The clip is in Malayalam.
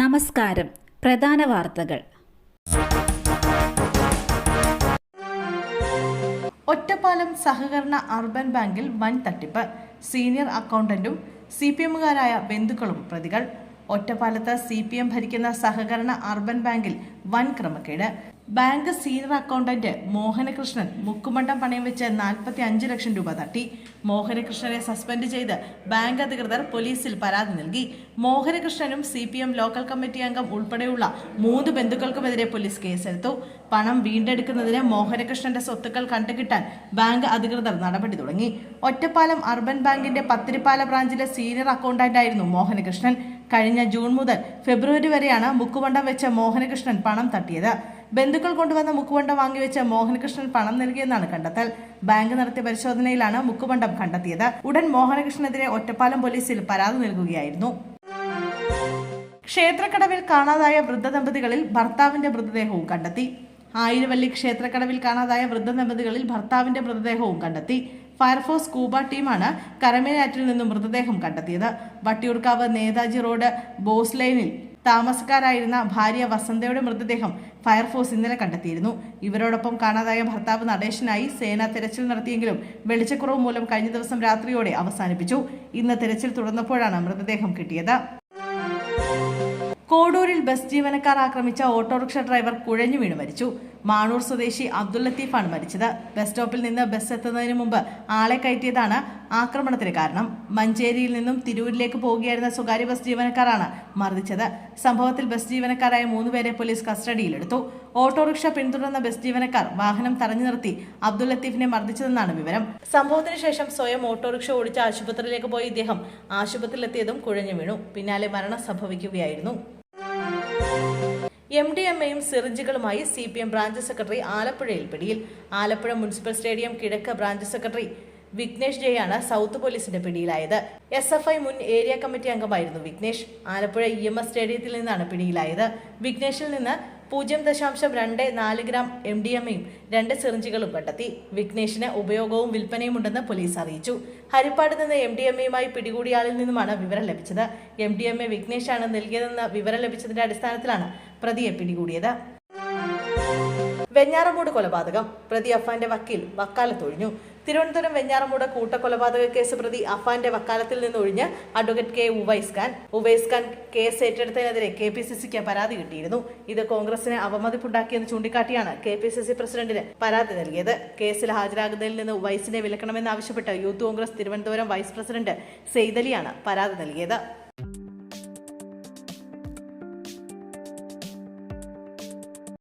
നമസ്കാരം. പ്രധാന വാർത്തകൾ. ഒറ്റപ്പാലം സഹകരണ അർബൻ ബാങ്കിൽ വൻ തട്ടിപ്പ്. സീനിയർ അക്കൗണ്ടന്റും സി പി എമ്മുകാരായ ബന്ധുക്കളും പ്രതികൾ. ഒറ്റപ്പാലത്ത് സി പി എം ഭരിക്കുന്ന സഹകരണ അർബൻ ബാങ്കിൽ വൻ ക്രമക്കേട്. ബാങ്ക് സീനിയർ അക്കൗണ്ടന്റ് മോഹനകൃഷ്ണൻ മുക്കുമണ്ടം പണയം വെച്ച് നാൽപ്പത്തി അഞ്ച് ലക്ഷം രൂപ തട്ടി. മോഹനകൃഷ്ണനെ സസ്പെൻഡ് ചെയ്ത് ബാങ്ക് അധികൃതർ പോലീസിൽ പരാതി നൽകി. മോഹനകൃഷ്ണനും C P M local committee അംഗം ഉൾപ്പെടെയുള്ള മൂന്ന് ബന്ധുക്കൾക്കുമെതിരെ പോലീസ് കേസെടുത്തു. പണം വീണ്ടെടുക്കുന്നതിന് മോഹനകൃഷ്ണന്റെ സ്വത്തുക്കൾ കണ്ടുകിട്ടാൻ ബാങ്ക് അധികൃതർ നടപടി തുടങ്ങി. ഒറ്റപ്പാലം അർബൻ ബാങ്കിന്റെ പത്തിരിപ്പാല ബ്രാഞ്ചിലെ സീനിയർ അക്കൗണ്ടന്റായിരുന്നു മോഹനകൃഷ്ണൻ. കഴിഞ്ഞ ജൂൺ മുതൽ ഫെബ്രുവരി വരെയാണ് മുക്കുവണ്ടം വെച്ച് മോഹനകൃഷ്ണൻ പണം തട്ടിയത്. ബന്ധുക്കൾ കൊണ്ടുവന്ന മുക്കുവണ്ടം വാങ്ങിവെച്ച മോഹനകൃഷ്ണൻ പണം നൽകിയെന്നാണ് കണ്ടെത്തൽ. ബാങ്ക് നടത്തിയ പരിശോധനയിലാണ് മുക്കുവണ്ടം കണ്ടെത്തിയത്. ഉടൻ മോഹനകൃഷ്ണനെതിരെ ഒറ്റപ്പാലം പോലീസിൽ പരാതി നൽകുകയായിരുന്നു. ക്ഷേത്രക്കടവിൽ കാണാതായ വൃദ്ധ ദമ്പതികളിൽ ഭർത്താവിന്റെ മൃതദേഹവും കണ്ടെത്തി. ആയിരവല്ലി ക്ഷേത്രക്കടവിൽ കാണാതായ വൃദ്ധ ദമ്പതികളിൽ ഭർത്താവിന്റെ മൃതദേഹവും കണ്ടെത്തി. ഫയർഫോഴ്സ് കൂബ ടീമാണ് കരമേനാറ്റിൽ നിന്നും മൃതദേഹം കണ്ടെത്തിയത്. വട്ടിയൂർക്കാവ് നേതാജി റോഡ് ബോസ് ലൈനിൽ താമസക്കാരായിരുന്ന ഭാര്യ വസന്തയുടെ മൃതദേഹം ഫയർഫോഴ്സ് ഇന്നലെ കണ്ടെത്തിയിരുന്നു. ഇവരോടൊപ്പം കാണാതായ ഭർത്താവ് നടേശനായി സേന തെരച്ചിൽ നടത്തിയെങ്കിലും വെളിച്ചക്കുറവ് മൂലം കഴിഞ്ഞ ദിവസം രാത്രിയോടെ അവസാനിപ്പിച്ചു. ഇന്ന് തെരച്ചിൽ തുടർന്നപ്പോഴാണ് മൃതദേഹം കിട്ടിയത്. കോഡൂരിൽ ബസ് ജീവനക്കാർ ആക്രമിച്ച ഓട്ടോറിക്ഷ ഡ്രൈവർ കുഴഞ്ഞു വീണ് മരിച്ചു. മാണൂർ സ്വദേശി അബ്ദുൽ ലത്തീഫാണ് മരിച്ചത്. ബസ് സ്റ്റോപ്പിൽ നിന്ന് ബസ് എത്തുന്നതിന് മുമ്പ് ആളെ കയറ്റിയതാണ് ആക്രമണത്തിന് കാരണം. മഞ്ചേരിയിൽ നിന്നും തിരൂരിലേക്ക് പോവുകയായിരുന്ന സ്വകാര്യ ബസ് ജീവനക്കാരാണ് മർദ്ദിച്ചത്. സംഭവത്തിൽ ബസ് ജീവനക്കാരായ മൂന്നുപേരെ പോലീസ് കസ്റ്റഡിയിലെടുത്തു. ഓട്ടോറിക്ഷ പിന്തുടർന്ന ബസ് ജീവനക്കാർ വാഹനം തടഞ്ഞു നിർത്തി അബ്ദുൽ ലത്തീഫിനെ മർദ്ദിച്ചതെന്നാണ് വിവരം. സംഭവത്തിന് ശേഷം സ്വയം ഓട്ടോറിക്ഷ ഓടിച്ച ആശുപത്രിയിലേക്ക് പോയി ഇദ്ദേഹം. ആശുപത്രിയിലെത്തിയതും കുഴഞ്ഞു വീണു. പിന്നാലെ മരണം സംഭവിക്കുകയായിരുന്നു എം ഡി എം എയും സിറിഞ്ചുകളുമായി C P M branch secretary ആലപ്പുഴയിൽ പിടിയിൽ. ആലപ്പുഴ മുനിസിപ്പൽ സ്റ്റേഡിയം കിഴക്ക് ബ്രാഞ്ച് സെക്രട്ടറി വിഘ്നേഷ് ജയാണ് സൗത്ത് പോലീസിന്റെ പിടിയിലായത്. എസ് എഫ് ഐ മുൻ ഏരിയ കമ്മിറ്റി അംഗമായിരുന്നു Vignesh. Alappuzha E M S സ്റ്റേഡിയത്തിൽ നിന്നാണ് പിടിയിലായത്. വിഘ്നേഷിൽ നിന്ന് പൂജ്യം ദശാംശം രണ്ട് നാല് ഗ്രാം എം ഡി എമ്മയും രണ്ട് സിറിഞ്ചുകളും കണ്ടെത്തി. വിഘ്നേഷിന് ഉപയോഗവും വിൽപ്പനയും ഉണ്ടെന്ന് പോലീസ് അറിയിച്ചു. ഹരിപ്പാട് നിന്ന് എം ഡി എം എയുമായി പിടികൂടിയാളിൽ നിന്നുമാണ് വിവരം ലഭിച്ചത്. എം ഡി എം എ വിഘ്നേഷാണ് നൽകിയതെന്ന് വിവരം ലഭിച്ചതിന്റെ അടിസ്ഥാനത്തിലാണ് പ്രതിയെ പിടികൂടിയത്. വെഞ്ഞാറമൂട് കൊലപാതകം. പ്രതി അഫാന്റെ വക്കീൽ വക്കാലത്തൊഴിഞ്ഞു. തിരുവനന്തപുരം വെഞ്ഞാറമൂട് കൂട്ടക്കൊലപാതക കേസ് പ്രതി അഫാന്റെ വക്കാലത്തിൽ നിന്ന് ഒഴിഞ്ഞ് advocate K Uvais Khan Uvais Khan case ഏറ്റെടുത്തതിനെതിരെ K P C സിക്ക് പരാതി കിട്ടിയിരുന്നു. ഇത് കോൺഗ്രസിന് അവമതിപ്പുണ്ടാക്കിയെന്ന് ചൂണ്ടിക്കാട്ടിയാണ് കെ പി സി സി പ്രസിഡന്റിന് പരാതി നൽകിയത്. കേസിൽ ഹാജരാകുന്നതിൽ നിന്ന് ഉവൈസിനെ വിലക്കണമെന്നാവശ്യപ്പെട്ട് youth Congress Thiruvananthapuram vice president സെയ്തലിയാണ് പരാതി നൽകിയത്.